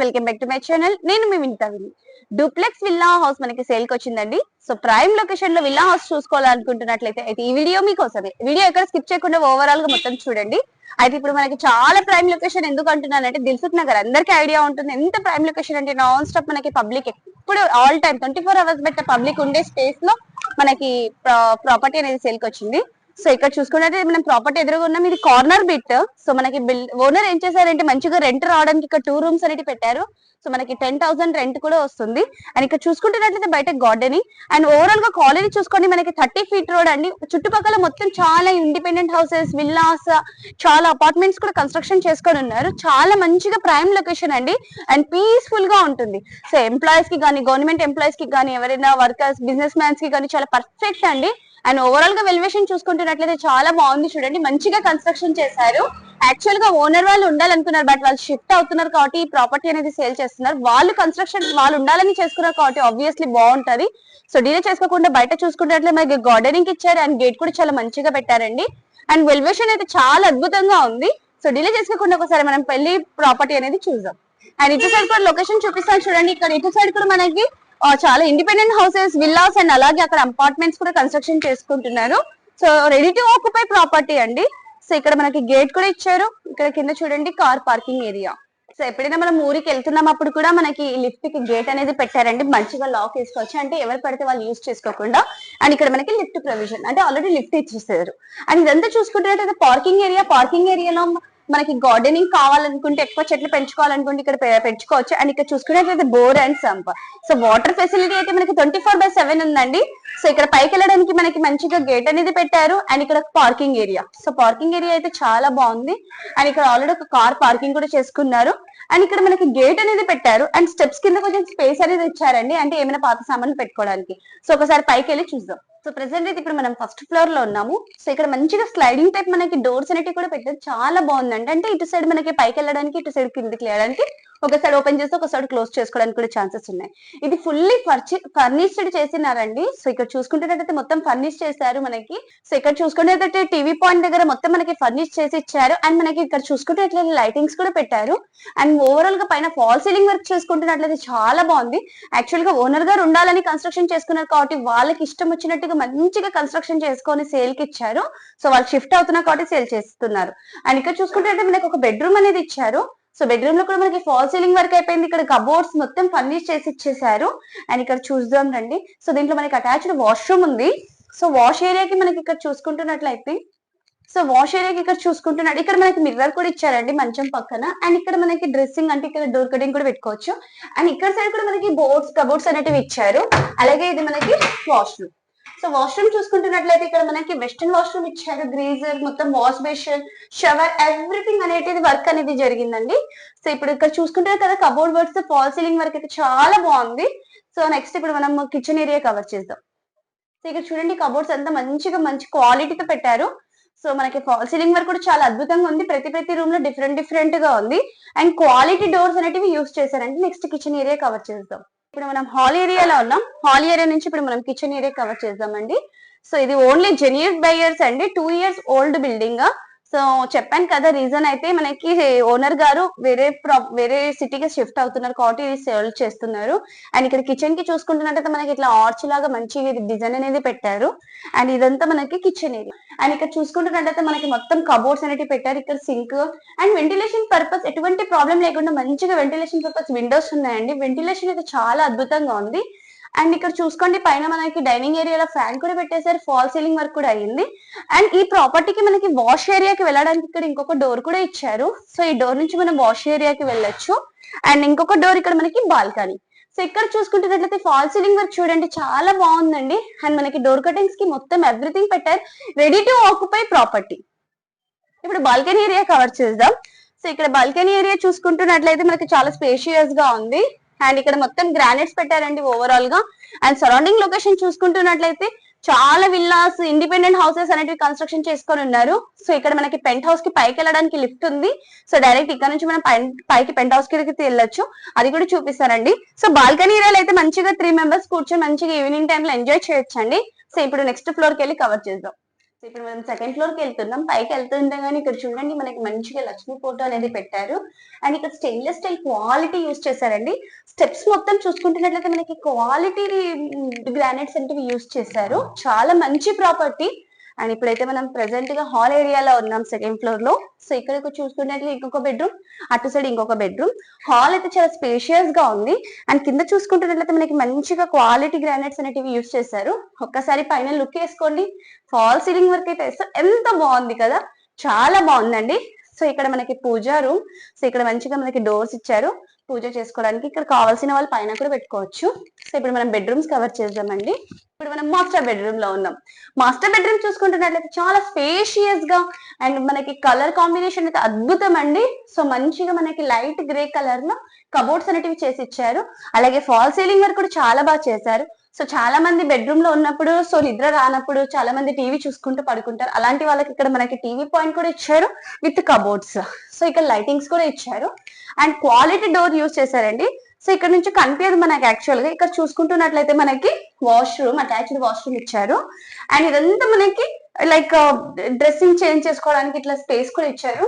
Welcome back to my channel నేను మీ వినిత విని. డూప్లెక్స్ విల్లా హౌస్ మనకి సేల్కి వచ్చిందండి. సో ప్రైమ్ లొకేషన్లో విల్లా హౌస్ చూసుకోవాలనుకుంటున్నట్లయితే అయితే ఈ వీడియో మీకోసమే. వీడియో ఎక్కడ స్కిప్ చేయకుండా ఓవరాల్గా మొత్తం చూడండి. అయితే ఇప్పుడు మనకి చాలా ప్రైమ్ లొకేషన్ ఎందుకు అంటున్నానంటే దిల్సుఖ్ నగర్ అందరికీ ఐడియా ఉంటుంది. ఎంత ప్రైమ్ లొకేషన్ అంటే నాన్ స్టాప్ మనకి పబ్లిక్ ఎప్పుడు all time twenty four hours బట్ట పబ్లిక్ ఉండే స్పేస్లో మనకి ప్రాపర్టీ అనేది సేల్కి వచ్చింది. సో ఇక్కడ చూసుకున్నట్టే మనం ప్రాపర్టీ ఎదురుగా ఉన్నాం ఇది కార్నర్ బిట్ సో మనకి బిల్ ఓనర్ ఏం చేశారంటే మంచిగా రెంట్ రావడానికి ఇక్కడ టూ రూమ్స్ అనేది పెట్టారు. సో మనకి టెన్ థౌసండ్ రెంట్ కూడా వస్తుంది. అండ్ ఇక్కడ చూసుకుంటున్నట్లయితే బయట గార్డెనింగ్ అండ్ ఓవరాల్గా కాలనీ చూసుకోండి మనకి థర్టీ ఫీట్ రోడ్ అండి. చుట్టుపక్కల మొత్తం చాలా ఇండిపెండెంట్ హౌసెస్ విల్లాస్ చాలా అపార్ట్మెంట్స్ కూడా కన్స్ట్రక్షన్ చేసుకొని ఉన్నారు. చాలా మంచిగా ప్రైమ్ లొకేషన్ అండి. అండ్ పీస్ఫుల్గా ఉంటుంది. సో ఎంప్లాయీస్కి కానీ గవర్నమెంట్ ఎంప్లాయీస్కి కానీ ఎవరైనా వర్కర్స్ బిజినెస్ మ్యాన్స్కి కానీ చాలా పర్ఫెక్ట్ అండి. అండ్ ఓవరాల్గా వెల్వేషన్ చూసుకుంటున్నట్లయితే చాలా బాగుంది చూడండి. మంచిగా కన్స్ట్రక్షన్ చేశారు. యాక్చువల్గా ఓనర్ వాళ్ళు ఉండాలనుకున్నారు బట్ వాళ్ళు షిఫ్ట్ అవుతున్నారు కాబట్టి ఈ ప్రాపర్టీ అనేది సేల్ చేస్తున్నారు. వాళ్ళు కన్స్ట్రక్షన్ వాళ్ళు ఉండాలని చేసుకున్నారు కాబట్టి ఆబ్వియస్లీ బాగుంటది. సో డిలే చేసుకోకుండా బయట చూసుకున్నట్లే మనకి గార్డెనింగ్ ఇచ్చారు అండ్ గేట్ కూడా చాలా మంచిగా పెట్టారండి. అండ్ వెల్వేషన్ అయితే చాలా అద్భుతంగా ఉంది. సో డిలే చేసుకోకుండా ఒకసారి మనం పెళ్ళి ప్రాపర్టీ అనేది చూద్దాం. అండ్ ఇటు సైడ్ కూడా లొకేషన్ చూపిస్తాను చూడండి. ఇక్కడ ఇటు సైడ్ కూడా మనకి చాలా ఇండిపెండెంట్ హౌసెస్ విల్లాస్ అండ్ అలాగే అక్కడ అపార్ట్మెంట్స్ కూడా కన్స్ట్రక్షన్ చేసుకుంటున్నారు. So ready to occupy property అండి. సో ఇక్కడ మనకి గేట్ కూడా ఇచ్చారు. ఇక్కడ కింద చూడండి కార్ పార్కింగ్ ఏరియా సో ఎప్పుడైనా మనం ఊరికి వెళ్తున్నాం అప్పుడు కూడా మనకి లిఫ్ట్కి గేట్ అనేది పెట్టారండి. మంచిగా లాక్ వేసుకోవచ్చు. అంటే ఎవరు పడితే వాళ్ళు యూజ్ చేసుకోకుండా. అండ్ ఇక్కడ మనకి లిఫ్ట్ ప్రొవిజన్ అంటే ఆల్రెడీ లిఫ్ట్ ఇచ్చేసారు. అండ్ ఇదంతా చూసుకుంటే పార్కింగ్ ఏరియా పార్కింగ్ ఏరియాలో మనకి గార్డెనింగ్ కావాలనుకుంటే ఎక్కువ చెట్లు పెంచుకోవాలనుకుంటే ఇక్కడ పెంచుకోవచ్చు. అండ్ ఇక్కడ చూసుకున్నట్లయితే bore and sump. So water facility అయితే మనకి ట్వంటీ ఫోర్ బై సెవెన్ ఉందండి. సో ఇక్కడ పైకి వెళ్ళడానికి మనకి మంచిగా గేట్ అనేది పెట్టారు. అండ్ ఇక్కడ parking area so parking area అయితే చాలా బాగుంది. అండ్ ఇక్కడ ఆల్రెడీ ఒక కార్ పార్కింగ్ కూడా చేసుకున్నారు. అండ్ ఇక్కడ మనకి గేట్ అనేది పెట్టారు. అండ్ స్టెప్స్ కింద కొంచెం స్పేస్ అనేది ఇచ్చారండి. అంటే ఏమైనా పాత సామాన్లు పెట్టుకోవడానికి. సో ఒకసారి పైకి వెళ్ళి చూద్దాం. సో ప్రెసెంట్ అయితే ఇప్పుడు మనం ఫస్ట్ ఫ్లోర్లో ఉన్నాము. సో ఇక్కడ మంచిగా స్లైడింగ్ టైప్ మనకి డోర్స్ అనేవి కూడా పెట్టారు. చాలా బాగుందండి. అంటే ఇటు సైడ్ మనకి పైకి వెళ్ళడానికి ఇటు సైడ్ కిందకి వెళ్ళడానికి ఒక సైడ్ ఓపెన్ చేస్తే ఒక సైడ్ క్లోజ్ చేసుకోవడానికి కూడా ఛాన్సెస్ ఉన్నాయి. ఇది ఫుల్లీ ఫర్నిష్డ్ చేసినారండి. సో ఇక్కడ చూసుకుంటున్నట్టయితే మొత్తం ఫర్నిష్ చేశారు మనకి. సో ఇక్కడ చూసుకునేటట్టు టీవీ పాయింట్ దగ్గర మొత్తం మనకి ఫర్నిష్ చేసి ఇచ్చారు. అండ్ మనకి ఇక్కడ చూసుకుంటున్నట్లయితే లైటింగ్స్ కూడా పెట్టారు. అండ్ ఓవరాల్గా పైన ఫాల్ సీలింగ్ వర్క్ చేసుకుంటున్నట్లయితే చాలా బాగుంది. యాక్చువల్గా ఓనర్ గారు ఉండాలని కన్స్ట్రక్షన్ చేసుకున్నారు కాబట్టి వాళ్ళకి ఇష్టం వచ్చినట్టుగా మంచిగా కన్స్ట్రక్షన్ చేసుకొని సేల్కి ఇచ్చారు. సో వాళ్ళు షిఫ్ట్ అవుతున్నారు కాబట్టి సేల్ చేస్తున్నారు. అండ్ ఇక్కడ చూసుకుంటే మనకి ఒక బెడ్రూమ్ అనేది ఇచ్చారు. సో బెడ్రూమ్లో కూడా మనకి ఫాల్ సీలింగ్ వర్క్ అయిపోయింది. ఇక్కడ కబోర్డ్స్ మొత్తం ఫర్నిష్ చేసి ఇచ్చేసారు. అండ్ ఇక్కడ చూద్దాం రండి. సో దీంట్లో మనకి అటాచ్డ్ వాష్రూమ్ ఉంది. సో వాష్ ఏరియాకి మనకి ఇక్కడ చూసుకుంటున్నట్లయితే సో వాష్ ఏరియాకి ఇక్కడ చూసుకుంటున్నాడు ఇక్కడ మనకి మిర్రర్ కూడా ఇచ్చారండి మంచం పక్కన. అండ్ ఇక్కడ మనకి డ్రెస్సింగ్ అంటే ఇక్కడ డోర్ కటింగ్ కూడా పెట్టుకోవచ్చు. అండ్ ఇక్కడ సైడ్ కూడా మనకి బోర్డ్స్ కబోర్డ్స్ అనేటివి ఇచ్చారు. అలాగే ఇది మనకి వాష్రూమ్ సో వాష్రూమ్ చూసుకుంటున్నట్లయితే ఇక్కడ మనకి వెస్టర్న్ వాష్రూమ్ ఇచ్చారు గ్రీజర్ మొత్తం వాష్ బేషన్ షవర్ ఎవ్రీథింగ్ అనేది వర్క్ అనేది జరిగిందండి. సో ఇప్పుడు ఇక్కడ చూసుకుంటే కదా cupboard works fall ceiling work అయితే చాలా బాగుంది. సో నెక్స్ట్ ఇప్పుడు మనం కిచెన్ ఏరియా కవర్ చేద్దాం. సో ఇక్కడ చూడండి కబోర్డ్స్ అంతా మంచిగా మంచి క్వాలిటీతో పెట్టారు. సో మనకి ఫాల్ సీలింగ్ వర్క్ కూడా చాలా అద్భుతంగా ఉంది. ప్రతి ప్రతి రూమ్లో డిఫరెంట్ డిఫరెంట్గా ఉంది. అండ్ క్వాలిటీ డోర్స్ అనేటివి యూస్ చేశారంటే నెక్స్ట్ కిచెన్ ఏరియా కవర్ చేద్దాం. ఇప్పుడు మనం హాల్ ఏరియాలో ఉన్నాం. హాల్ ఏరియా నుంచి ఇప్పుడు మనం కిచెన్ ఏరియా కవర్ చేద్దామండి. సో ఇది ఓన్లీ జెన్యూన్ బయర్స్ అండి. Two years old building so చెప్పాను కదా రీజన్ అయితే మనకి ఓనర్ గారు వేరే ప్రా- వేరే సిటీకి షిఫ్ట్ అవుతున్నారు కాబట్టి ఇది సేల్ చేస్తున్నారు. అండ్ ఇక్కడ కిచెన్కి చూసుకుంటున్నట్టయితే మనకి ఇట్లా ఆర్చ్ లాగా మంచి డిజైన్ అనేది పెట్టారు. అండ్ ఇదంతా మనకి కిచెన్ ఏరియా అండ్ ఇక్కడ చూసుకుంటున్నట్టయితే మనకి మొత్తం కబోర్డ్స్ అనేవి పెట్టారు. ఇక్కడ సింక్ అండ్ వెంటిలేషన్ పర్పస్ ఎటువంటి ప్రాబ్లం లేకుండా మంచిగా వెంటిలేషన్ పర్పస్ విండోస్ ఉన్నాయండి. వెంటిలేషన్ అయితే చాలా అద్భుతంగా ఉంది. అండ్ ఇక్కడ చూసుకోండి పైన మనకి డైనింగ్ ఏరియాలో ఫ్యాన్ కూడా పెట్టేశారు ఫాల్ సీలింగ్ వర్క్ కూడా అయ్యింది అండ్ ఈ ప్రాపర్టీకి మనకి వాష్ ఏరియాకి వెళ్ళడానికి ఇక్కడ ఇంకొక డోర్ కూడా ఇచ్చారు. సో ఈ డోర్ నుంచి మనం వాష్ ఏరియాకి వెళ్ళొచ్చు. అండ్ ఇంకొక డోర్ ఇక్కడ మనకి బాల్కనీ సో ఇక్కడ చూసుకుంటున్నట్లయితే ఫాల్ సీలింగ్ వర్క్ చూడండి చాలా బాగుందండి. అండ్ మనకి డోర్ కటింగ్స్కి మొత్తం ఎవ్రీథింగ్ పెట్టారు. రెడీ టు ఆక్యుపై ప్రాపర్టీ ఇప్పుడు బాల్కనీ ఏరియా కవర్ చేద్దాం. సో ఇక్కడ బాల్కనీ ఏరియా చూసుకుంటున్నట్లయితే మనకి చాలా స్పేషియస్గా ఉంది. అండ్ ఇక్కడ మొత్తం గ్రానైట్స్ పెట్టారండి ఓవరాల్గా. అండ్ సరౌండింగ్ లొకేషన్ చూసుకుంటున్నట్లయితే చాలా విల్లాస్ ఇండిపెండెంట్ హౌసెస్ అనేటివి కన్స్ట్రక్షన్ చేసుకొని ఉన్నారు. సో ఇక్కడ మనకి పెంట్ హౌస్కి పైకి వెళ్ళడానికి లిఫ్ట్ ఉంది. సో డైరెక్ట్ ఇక్కడ నుంచి మనం పై- పైకి పెంట్ హౌస్కి వెళ్ళొచ్చు. అది కూడా చూపిస్తారండి సో బాల్కనీ ఏరియాలో అయితే మంచిగా త్రీ మెంబర్స్ కూర్చొని మంచిగా ఈవినింగ్ టైమ్లో ఎంజాయ్ చేయొచ్చండి. సో ఇప్పుడు నెక్స్ట్ ఫ్లోర్కి వెళ్ళి కవర్ చేద్దాం. సో ఇప్పుడు మనం సెకండ్ ఫ్లోర్కి వెళ్తున్నాం. పైకి వెళ్తుంటే కానీ ఇక్కడ చూడండి మనకి మంచిగా లక్ష్మీ ఫోటో అనేది పెట్టారు. అండ్ ఇక్కడ స్టెయిన్లెస్ స్టైల్ క్వాలిటీ యూస్ చేశారండి. స్టెప్స్ మొత్తం చూసుకుంటున్నట్లయితే మనకి క్వాలిటీ గ్రానైట్స్ అంటే యూస్ చేశారు. చాలా మంచి ప్రాపర్టీ అండ్ ఇప్పుడైతే మనం ప్రెసెంట్గా హాల్ ఏరియాలో ఉన్నాం సెకండ్ ఫ్లోర్లో. సో ఇక్కడ చూసుకున్నట్లు ఇంకొక బెడ్రూమ్ అటు సైడ్ ఇంకొక బెడ్రూమ్ హాల్ అయితే చాలా స్పేషియస్గా ఉంది. అండ్ కింద చూసుకుంటున్నట్లయితే మనకి మంచిగా క్వాలిటీ గ్రానైట్స్ అనేటివి యూస్ చేశారు. ఒక్కసారి పైన లుక్ వేసుకోండి. ఫాల్ సీలింగ్ వర్క్ అయితే ఎంత బాగుంది కదా! చాలా బాగుందండి. సో ఇక్కడ మనకి పూజా రూమ్ సో ఇక్కడ మంచిగా మనకి డోర్స్ ఇచ్చారు. పూజ చేసుకోవడానికి ఇక్కడ కావాల్సిన వాళ్ళు పైన కూడా పెట్టుకోవచ్చు. సో ఇప్పుడు మనం బెడ్రూమ్స్ కవర్ చేద్దామండి. ఇప్పుడు మనం మాస్టర్ బెడ్రూమ్లో ఉన్నాం. మాస్టర్ బెడ్రూమ్ చూసుకుంటున్నట్లయితే చాలా స్పేషియస్గా అండ్ మనకి కలర్ కాంబినేషన్ అయితే అద్భుతం అండి. సో మంచిగా మనకి లైట్ గ్రే కలర్లో కబోర్డ్స్ అనేటివి చేసి ఇచ్చారు. అలాగే ఫాల్ సీలింగ్ వరకు కూడా చాలా బాగా చేశారు. సో చాలా మంది బెడ్రూమ్లో ఉన్నప్పుడు సో నిద్ర రానప్పుడు చాలా మంది టీవీ చూసుకుంటూ పడుకుంటారు. అలాంటి వాళ్ళకి ఇక్కడ మనకి టీవీ పాయింట్ కూడా ఇచ్చారు విత్ కబోర్డ్స్ సో ఇక్కడ లైటింగ్స్ కూడా ఇచ్చారు. అండ్ క్వాలిటీ డోర్ యూస్ చేశారండి. సో ఇక్కడ నుంచి కనిపించదు మనకి యాక్చువల్గా. ఇక్కడ చూసుకుంటున్నట్లయితే మనకి వాష్రూమ్ అటాచ్డ్ వాష్రూమ్ ఇచ్చారు. అండ్ ఇదంతా మనకి లైక్ డ్రెస్సింగ్ చేంజ్ చేసుకోవడానికి ఇట్లా స్పేస్ కూడా ఇచ్చారు.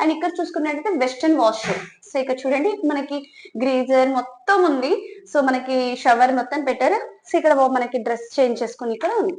అండ్ ఇక్కడ చూసుకున్నట్లయితే వెస్టర్న్ వాష్రూమ్ సో ఇక్కడ చూడండి మనకి గ్రీజర్ మొత్తం ఉంది. సో మనకి షవర్ మొత్తం పెట్టారు. సో ఇక్కడ మనకి డ్రెస్ చేంజ్ చేసుకుని ఇక్కడ ఉంది.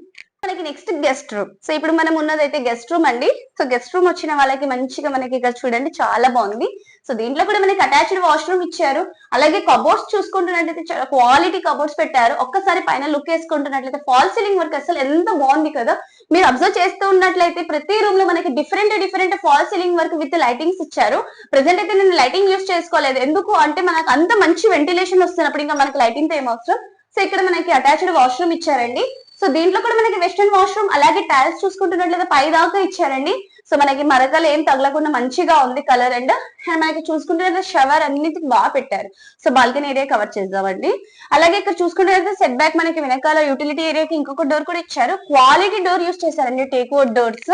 మనకి నెక్స్ట్ గెస్ట్ రూమ్ సో ఇప్పుడు మనం ఉన్నదైతే గెస్ట్ రూమ్ అండి. సో గెస్ట్ రూమ్ వచ్చిన వాళ్ళకి మంచిగా మనకి ఇక్కడ చూడండి చాలా బాగుంది. సో దీంట్లో కూడా మనకి అటాచ్డ్ వాష్రూమ్ ఇచ్చారు. అలాగే కబోర్డ్స్ చూసుకుంటున్నట్లయితే చాలా క్వాలిటీ కబోర్డ్స్ పెట్టారు. ఒక్కసారి పైన లుక్ వేసుకుంటున్నట్లయితే ఫాల్ సీలింగ్ వర్క్ అసలు ఎంత బాగుంది కదా. మీరు అబ్జర్వ్ చేస్తూ ఉన్నట్లయితే ప్రతి రూమ్లో మనకి different different false ceiling work with lightings ఇచ్చారు. ప్రెసెంట్ అయితే నేను లైటింగ్ యూస్ చేసుకోలేదు. ఎందుకు అంటే మనకు అంత మంచి వెంటిలేషన్ వస్తున్నప్పుడు ఇంకా మనకి లైటింగ్తో ఏం అవసరం? సో ఇక్కడ మనకి అటాచ్డ్ వాష్రూమ్ ఇచ్చారండి. సో దీంట్లో కూడా మనకి వెస్టర్న్ వాష్రూమ్ అలాగే టైల్స్ చూసుకుంటున్నట్లయితే పై దాకా ఇచ్చారండి. సో మనకి మరకలు ఏం తగలకుండా మంచిగా ఉంది కలర్ అండ్ అండ్ మనకి చూసుకుంటే షవర్ అన్నిటికి బాగా పెట్టారు. సో బాల్కనీ ఏరియా కవర్ చేద్దామండి. అలాగే ఇక్కడ చూసుకుంటే సెట్ బ్యాక్ మనకి వెనకాల యూటిలిటీ ఏరియాకి ఇంకొక డోర్ కూడా ఇచ్చారు. క్వాలిటీ డోర్ యూస్ చేశారండి టేక్ వుడ్ డోర్స్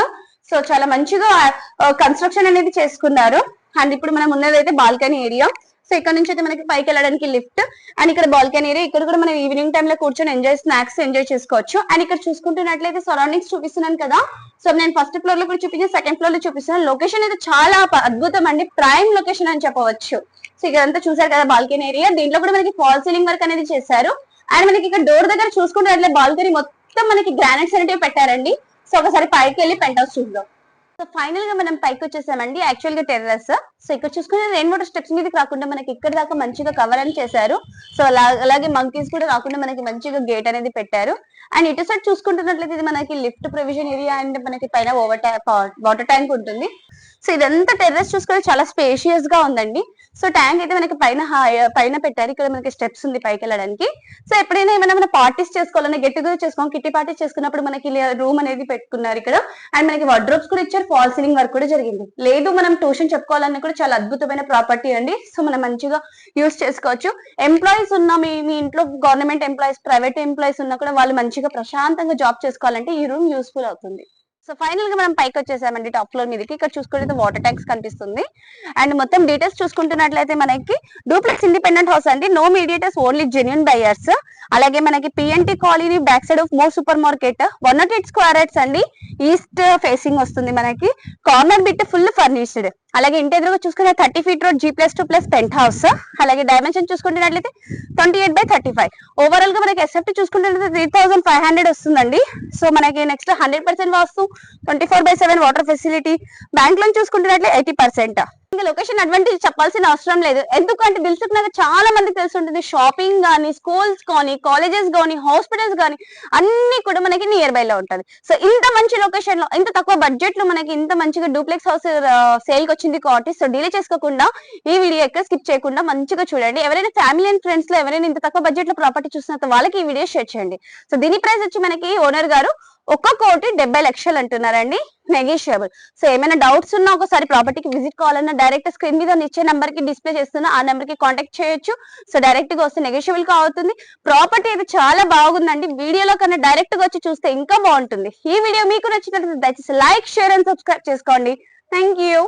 సో చాలా మంచిగా uh, కన్స్ట్రక్షన్ అనేది చేసుకున్నారు. అండ్ ఇప్పుడు మనం ఉన్నదైతే బాల్కనీ ఏరియా సో ఇక్కడ నుంచి అయితే మనకి పైకి వెళ్ళడానికి లిఫ్ట్. అండ్ ఇక్కడ బాల్కనీ ఏరియా. ఇక్కడ కూడా మనం ఈవినింగ్ టైమ్లో కూర్చొని ఎంజాయ్ స్నాక్స్ ఎంజాయ్ చేసుకోవచ్చు. అండ్ ఇక్కడ చూసుకుంటున్నట్లయితే సరౌండింగ్స్ చూపిస్తున్నాను కదా. సో నేను ఫస్ట్ ఫ్లోర్లో కూడా చూపించాను సెకండ్ ఫ్లోర్లో చూపిస్తున్నాను. లొకేషన్ అయితే చాలా అద్భుతం అండి. ప్రైమ్ లొకేషన్ అని చెప్పవచ్చు. సో ఇక్కడంతా చూసారు కదా బాల్కనీ ఏరియా. దీంట్లో కూడా మనకి ఫాల్ సీలింగ్ వర్క్ అనేది చేశారు. అండ్ మనకి ఇక్కడ డోర్ దగ్గర చూసుకుంటే బాల్కనీ మొత్తం మనకి గ్రానైట్స్ అనేటివి పెట్టారండి. సో ఒకసారి పైకి వెళ్ళి పెంట్ హౌస్ చూద్దాం. సో ఫైనల్గా మనం పైకి వచ్చేసామండి. యాక్చువల్గా టెర్రస్ సో ఇక్కడ చూసుకుంటే రెండు మూడు స్టెప్స్ మీద రాకుండా మనకి ఇక్కడ దాకా మంచిగా కవర్ అని చేశారు. సో అలా- అలాగే మంకీస్ కూడా రాకుండా మనకి మంచిగా గేట్ అనేది పెట్టారు. అండ్ ఇటు సైడ్ చూసుకుంటున్నట్లయితే ఇది మనకి లిఫ్ట్ ప్రొవిజన్ ఏరియా అండ్ మనకి పైన ఓవర్ వాటర్ ట్యాంక్ ఉంటుంది. సో ఇదంతా టెర్రస్ చూసుకుంటే చాలా స్పేషియస్గా ఉందండి. సో ట్యాంక్ అయితే మనకి పైన పైన పెట్టారు. ఇక్కడ మనకి స్టెప్స్ ఉంది పైకి వెళ్ళడానికి. సో ఎప్పుడైనా ఏమైనా మన పార్టీస్ చేసుకోవాలన్నా గెట్ టుగెదర్ చేసుకోవాలి కిట్టి పార్టీస్ చేసుకున్నప్పుడు మనకి రూమ్ అనేది పెట్టుకున్నారు ఇక్కడ. అండ్ మనకి వార్డ్రోబ్స్ కూడా ఇచ్చారు. ఫాల్ సీలింగ్ వర్క్ కూడా జరిగింది. లేదు మనం ట్యూషన్ చెప్పుకోవాలన్నా కూడా చాలా అద్భుతమైన ప్రాపర్టీ అండి. సో మనం మంచిగా యూస్ చేసుకోవచ్చు. ఎంప్లాయీస్ ఉన్న మీ మీ ఇంట్లో గవర్నమెంట్ ఎంప్లాయీస్ ప్రైవేట్ ఎంప్లాయీస్ ఉన్నా కూడా వాళ్ళు మంచిగా ప్రశాంతంగా జాబ్ చేసుకోవాలంటే ఈ రూమ్ యూస్ఫుల్ అవుతుంది. సో ఫైనల్గా మనం పైకి వచ్చేసామండి టాప్ ఫ్లోర్ మీదకి. ఇక్కడ చూసుకుంటే వాటర్ ట్యాంక్స్ కనిపిస్తుంది. అండ్ మొత్తం డీటెయిల్స్ చూసుకుంటున్నట్లయితే మనకి డూప్లెక్స్ ఇండిపెండెంట్ హౌస్ అండి. No mediators only genuine buyers అలాగే మనకి PNT colony back side of More supermarket one not eight square అండి. ఈస్ట్ ఫేసింగ్ వస్తుంది మనకి. కార్నర్ బిట్ ఫుల్ ఫర్నిష్డ్ అలాగే ఇంటి ఎదురుగా చూసుకుంటే thirty feet road G plus two plus penthouse అలాగే dimension చూసుకుంటున్నట్లయితే twenty eight by thirty five ఓవరాల్గా మనకి ఎస్ఎఫ్టీ చూసుకుంటే త్రీ థౌసండ్ ఫైవ్ హండ్రెడ్ వస్తుందండి. సో మనకి next hundred percent vastu twenty four by seven water facility bank loan చూసుకుంటున్నట్లయితే eighty percent ఇంకా location advantage చెప్పాల్సిన అవసరం లేదు. ఎందుకంటే దిల్సుఖ్ నగర్ చాలా మందికి తెలిసి ఉంటుంది. షాపింగ్ కానీ స్కూల్స్ కానీ కాలేజెస్ కానీ హాస్పిటల్స్ కానీ అన్ని కూడా మనకి నియర్ బై లో ఉంటుంది. సో ఇంత మంచి లొకేషన్లో ఇంత తక్కువ బడ్జెట్లో మనకి ఇంత మంచిగా డూప్లెక్స్ హౌస్ సేల్కి వచ్చింది కాబట్టి సో డిలే చేసుకోకుండా ఈ వీడియో ఎక్కడ స్కిప్ చేయకుండా మంచిగా చూడండి. ఎవరైనా ఫ్యామిలీ అండ్ ఫ్రెండ్స్లో ఎవరైనా ఇంత తక్కువ బడ్జెట్లో ప్రాపర్టీ చూస్తున్న వాళ్ళకి ఈ వీడియో షేర్ చేయండి. సో దీని ప్రైస్ వచ్చి మనకి ఓనర్ గారు ఒక్క కోటి డెబ్బై లక్షలు అంటున్నారండి నెగోషియబుల్ సో ఏమైనా డౌట్స్ ఉన్నా ఒకసారి ప్రాపర్టీకి విజిట్ కావాలన్నా డైరెక్ట్ స్క్రీన్ మీద ఇచ్చే నెంబర్కి డిస్ప్లే చేస్తున్నా ఆ నెంబర్కి కాంటాక్ట్ చేయొచ్చు. సో డైరెక్ట్గా వస్తే నెగోషియబుల్గా అవుతుంది. ప్రాపర్టీ అయితే చాలా బాగుందండి. వీడియోలో కన్నా డైరెక్ట్గా వచ్చి చూస్తే ఇంకా బాగుంటుంది. ఈ వీడియో మీకు నచ్చినట్లయితే దయచేసి లైక్ షేర్ అండ్ సబ్స్క్రైబ్ చేసుకోండి. Thank you